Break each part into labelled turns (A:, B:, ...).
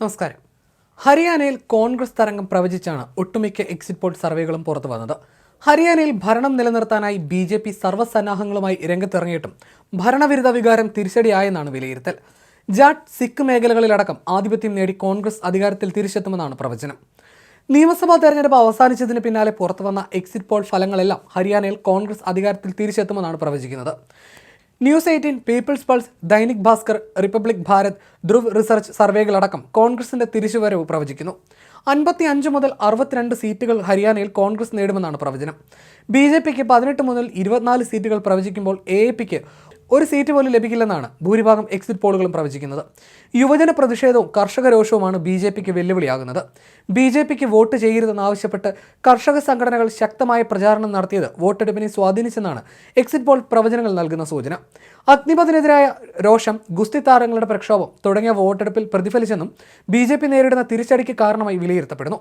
A: നമസ്കാരം. ഹരിയാനയിൽ കോൺഗ്രസ് തരംഗം പ്രവചിച്ചാണ് ഒട്ടുമിക്ക എക്സിറ്റ് പോൾ സർവേകളും പുറത്തു വന്നത്. ഹരിയാനയിൽ ഭരണം നിലനിർത്താനായി ബി ജെ പി സർവസന്നാഹങ്ങളുമായി രംഗത്തിറങ്ങിയിട്ടും ഭരണവിരുദ്ധ വികാരം തിരിച്ചടിയായെന്നാണ് വിലയിരുത്തൽ. ജാട്ട് സിഖ് മേഖലകളിലടക്കം ആധിപത്യം നേടി കോൺഗ്രസ് അധികാരത്തിൽ തിരിച്ചെത്തുമെന്നാണ് പ്രവചനം. നിയമസഭാ തെരഞ്ഞെടുപ്പ് അവസാനിച്ചതിന് പിന്നാലെ പുറത്തുവന്ന എക്സിറ്റ് പോൾ ഫലങ്ങളെല്ലാം ഹരിയാനയിൽ കോൺഗ്രസ് അധികാരത്തിൽ തിരിച്ചെത്തുമെന്നാണ് പ്രവചിക്കുന്നത്. News eighteen People's Pulse Dainik Bhaskar Republic Bharat Dhruv Research സർവേകളടക്കം കോൺഗ്രസിന്റെ തിരിച്ചുവരവ് പ്രവചിക്കുന്നു. അൻപത്തി അഞ്ച് മുതൽ അറുപത്തിരണ്ട് സീറ്റുകൾ ഹരിയാനയിൽ കോൺഗ്രസ് നേടുമെന്നാണ് പ്രവചനം. ബി ജെ പിക്ക് പതിനെട്ട് മുതൽ ഇരുപത്തിനാല് സീറ്റുകൾ പ്രവചിക്കുമ്പോൾ എ പിക്ക് ഒരു സീറ്റ് പോലും ലഭിക്കില്ലെന്നാണ് ഭൂരിഭാഗം എക്സിറ്റ് പോളുകളും പ്രവചിക്കുന്നത്. യുവജന പ്രതിഷേധവും കർഷക രോഷവുമാണ് ബി ജെ പിക്ക് വെല്ലുവിളിയാകുന്നത്. ബി ജെ പിക്ക് വോട്ട് ചെയ്യരുതെന്നാവശ്യപ്പെട്ട് കർഷക സംഘടനകൾ ശക്തമായ പ്രചാരണം നടത്തിയത് വോട്ടെടുപ്പിനെ സ്വാധീനിച്ചെന്നാണ് എക്സിറ്റ് പോൾ പ്രവചനങ്ങൾ നൽകുന്ന സൂചന. അഗ്നിപഥിനെതിരായ രോഷം ഗുസ്തി താരങ്ങളുടെ പ്രക്ഷോഭം തുടങ്ങിയ വോട്ടെടുപ്പിൽ പ്രതിഫലിച്ചെന്നും ബി ജെ പി നേരിടുന്ന തിരിച്ചടിക്ക് കാരണമായി വിലയിരുത്തപ്പെടുന്നു.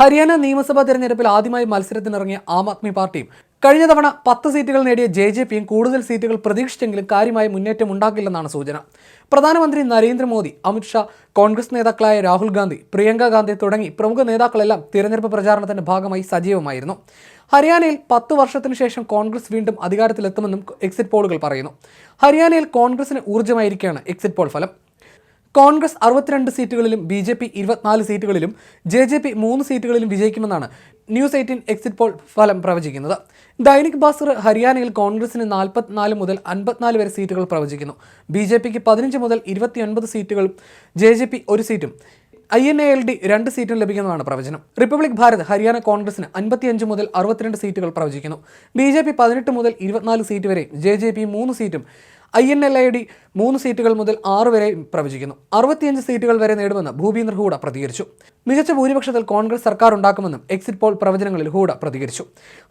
A: ഹരിയാന നിയമസഭാ തെരഞ്ഞെടുപ്പിൽ ആദ്യമായി മത്സരത്തിനിറങ്ങിയ ആം ആദ്മി പാർട്ടിയും കഴിഞ്ഞ തവണ പത്ത് സീറ്റുകൾ നേടിയ ജെ ജെ പിയും കൂടുതൽ സീറ്റുകൾ പ്രതീക്ഷിച്ചെങ്കിലും കാര്യമായ മുന്നേറ്റം ഉണ്ടാക്കില്ലെന്നാണ് സൂചന. പ്രധാനമന്ത്രി നരേന്ദ്രമോദി അമിത്ഷാ കോൺഗ്രസ് നേതാക്കളായ രാഹുൽ ഗാന്ധി പ്രിയങ്ക ഗാന്ധി തുടങ്ങി പ്രമുഖ നേതാക്കളെല്ലാം തിരഞ്ഞെടുപ്പ് പ്രചാരണത്തിന്റെ ഭാഗമായി സജീവമായിരുന്നു. ഹരിയാനയിൽ പത്ത് വർഷത്തിനു ശേഷം കോൺഗ്രസ് വീണ്ടും അധികാരത്തിലെത്തുമെന്നും എക്സിറ്റ് പോളുകൾ പറയുന്നു. ഹരിയാനയിൽ കോൺഗ്രസിന് ഊർജമായിരിക്കുകയാണ് എക്സിറ്റ് പോൾ ഫലം. കോൺഗ്രസ് അറുപത്തിരണ്ട് സീറ്റുകളിലും ബി ജെ പി ഇരുപത്തിനാല് സീറ്റുകളിലും ജെ ജെ പി മൂന്ന് സീറ്റുകളിലും വിജയിക്കുമെന്നാണ് ന്യൂസ് എയ്റ്റീൻ എക്സിറ്റ് പോൾ ഫലം പ്രവചിക്കുന്നത്. ദൈനിക് ഭാസ്കർ ഹരിയാനയിൽ കോൺഗ്രസിന് നാൽപ്പത്തിനാല് മുതൽ അൻപത്തിനാല് വരെ സീറ്റുകൾ പ്രവചിക്കുന്നു. ബി ജെ പിക്ക് പതിനഞ്ച് മുതൽ ഇരുപത്തിയൊൻപത് സീറ്റുകളും ജെ ജെ പി ഒരു സീറ്റും I N A L D രണ്ട് സീറ്റും ലഭിക്കുന്നതാണ് പ്രവചനം. റിപ്പബ്ലിക് ഭാരത് ഹരിയാന കോൺഗ്രസിന് അൻപത്തിയഞ്ച് മുതൽ അറുപത്തിരണ്ട് സീറ്റുകൾ പ്രവചിക്കുന്നു. ബി ജെ പി പതിനെട്ട് മുതൽ ഇരുപത്തിനാല് സീറ്റ് വരെയും ജെ ജെ പി മൂന്ന് സീറ്റും I N L I D മൂന്ന് സീറ്റുകൾ മുതൽ ആറ് വരെ പ്രവചിക്കുന്നു. അറുപത്തിയഞ്ച് സീറ്റുകൾ വരെ നേടുമെന്ന് ഭൂപീന്ദർ ഹൂഡ പ്രതികരിച്ചു. മികച്ച ഭൂരിപക്ഷത്തിൽ കോൺഗ്രസ് സർക്കാർ ഉണ്ടാക്കുമെന്നും എക്സിറ്റ് പോൾ പ്രവചനങ്ങളിൽ ഹൂഡ പ്രതികരിച്ചു.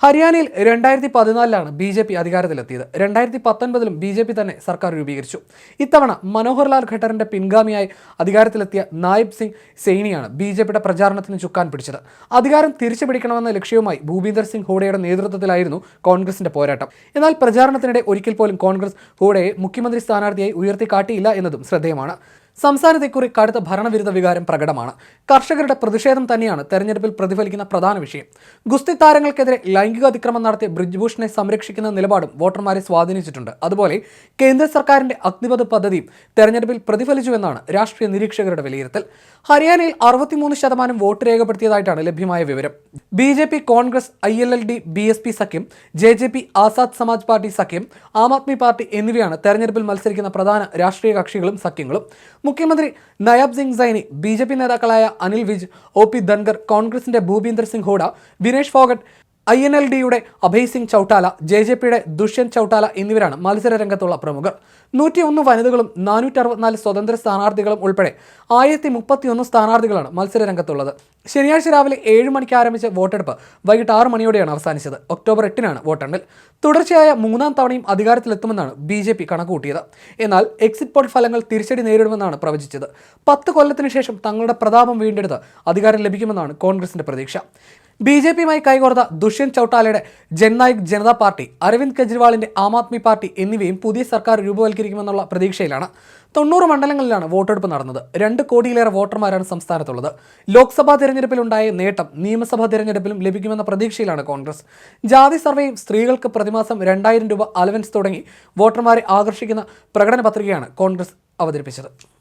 A: ഹരിയാനയിൽ രണ്ടായിരത്തി പതിനാലിലാണ് ബി ജെ പി അധികാരത്തിലെത്തിയത്. രണ്ടായിരത്തി പത്തൊൻപതിലും ബി ജെ പി തന്നെ സർക്കാർ രൂപീകരിച്ചു. ഇത്തവണ മനോഹർലാൽ ഖട്ടറിന്റെ പിൻഗാമിയായി അധികാരത്തിലെത്തിയ നായബ് സിംഗ് സെയ്നിയാണ് ബി ജെ പിയുടെ പ്രചാരണത്തിന് ചുക്കാൻ പിടിച്ചത്. അധികാരം തിരിച്ചു പിടിക്കണമെന്ന ലക്ഷ്യവുമായി ഭൂപീന്ദർ സിംഗ് ഹൂഡയുടെ നേതൃത്വത്തിലായിരുന്നു കോൺഗ്രസിന്റെ പോരാട്ടം. എന്നാൽ പ്രചാരണത്തിനിടെ ഒരിക്കൽ പോലും കോൺഗ്രസ് ഹൂഡയെ മുഖ്യമന്ത്രി സ്ഥാനാർത്ഥിയായി ഉയർത്തിക്കാട്ടിയില്ല എന്നതും ശ്രദ്ധേയമാണ് സംസ്ഥാനത്ത് ഇക്കുറി കടുത്ത ഭരണവിരുദ്ധ വികാരം പ്രകടമാണ്. കർഷകരുടെ പ്രതിഷേധം തന്നെയാണ് തെരഞ്ഞെടുപ്പിൽ പ്രതിഫലിക്കുന്ന പ്രധാന വിഷയം. ഗുസ്തി താരങ്ങൾക്കെതിരെ ലൈംഗിക അതിക്രമം നടത്തിയ ബ്രിജ്ഭൂഷണെ സംരക്ഷിക്കുന്ന നിലപാടും വോട്ടർമാരെ സ്വാധീനിച്ചിട്ടുണ്ട്. അതുപോലെ കേന്ദ്ര സർക്കാരിന്റെ അഗ്നിപഥ പദ്ധതിയും തെരഞ്ഞെടുപ്പിൽ പ്രതിഫലിച്ചുവെന്നാണ് രാഷ്ട്രീയ നിരീക്ഷകരുടെ വിലയിരുത്തൽ. ഹരിയാനയിൽ അറുപത്തിമൂന്ന് ശതമാനം വോട്ട് രേഖപ്പെടുത്തിയതായിട്ടാണ് ലഭ്യമായ വിവരം. B J P Congress I L L D B S P സഖ്യം J J P Azad Samaj party സഖ്യം ആം ആദ്മി പാർട്ടി എന്നിവയാണ് തെരഞ്ഞെടുപ്പിൽ മത്സരിക്കുന്ന പ്രധാന രാഷ്ട്രീയ കക്ഷികളും സഖ്യങ്ങളും. മുഖ്യമന്ത്രി നയാബ് സിംഗ് സൈനി ബി നേതാക്കളായ അനിൽ വിജ് ഒ പി ധൻഗർ കോൺഗ്രസിന്റെ Bhupinder Singh Hooda Vinesh Phogat I N L ഡിയുടെ അഭയ് സിംഗ് ചൌട്ടാല ജെ ജെ പിയുടെ ദുഷ്യന്ത് ചൌട്ടാല എന്നിവരാണ് മത്സര രംഗത്തുള്ള പ്രമുഖർ. നൂറ്റി ഒന്ന് വനിതകളും നാനൂറ്റി അറുപത്തിനാല് സ്വതന്ത്ര സ്ഥാനാർത്ഥികളും ഉൾപ്പെടെ ആയിരത്തി മുപ്പത്തിയൊന്ന് സ്ഥാനാർത്ഥികളാണ് മത്സര രംഗത്തുള്ളത്. ശനിയാഴ്ച രാവിലെ ഏഴ് മണിക്ക് ആരംഭിച്ച വോട്ടെടുപ്പ് വൈകിട്ട് ആറ് മണിയോടെയാണ് അവസാനിച്ചത്. ഒക്ടോബർ എട്ടിനാണ് വോട്ടെണ്ണൽ. തുടർച്ചയായ മൂന്നാം തവണയും അധികാരത്തിലെത്തുമെന്നാണ് ബി ജെ പി കണക്കുകൂട്ടിയത്. എന്നാൽ എക്സിറ്റ് പോൾ ഫലങ്ങൾ തിരിച്ചടി നേരിടുമെന്നാണ് പ്രവചിച്ചത്. പത്ത് കൊല്ലത്തിന് ശേഷം തങ്ങളുടെ പ്രതാപം വീണ്ടെടുത്ത് അധികാരം ലഭിക്കുമെന്നാണ് കോൺഗ്രസിന്റെ പ്രതീക്ഷ. ബി ജെ പിയുമായി കൈകോർത്ത ദുഷ്യന്ത് ചൌട്ടാലയുടെ ജൻനായക് ജനതാ പാർട്ടി അരവിന്ദ് കെജ്രിവാളിന്റെ ആം ആദ്മി പാർട്ടി എന്നിവയും പുതിയ സർക്കാർ രൂപവൽക്കരിക്കുമെന്നുള്ള പ്രതീക്ഷയിലാണ്. തൊണ്ണൂറ് മണ്ഡലങ്ങളിലാണ് വോട്ടെടുപ്പ് നടന്നത്. രണ്ട് കോടിയിലേറെ വോട്ടർമാരാണ് സംസ്ഥാനത്തുള്ളത്. ലോക്സഭാ തെരഞ്ഞെടുപ്പിലുണ്ടായ നേട്ടം നിയമസഭാ തെരഞ്ഞെടുപ്പിലും ലഭിക്കുമെന്ന പ്രതീക്ഷയിലാണ് കോൺഗ്രസ്. ജാതി സർവേയും സ്ത്രീകൾക്ക് പ്രതിമാസം രണ്ടായിരം രൂപ അലവൻസ് തുടങ്ങി വോട്ടർമാരെ ആകർഷിക്കുന്ന പ്രകടന പത്രികയാണ് കോൺഗ്രസ് അവതരിപ്പിച്ചത്.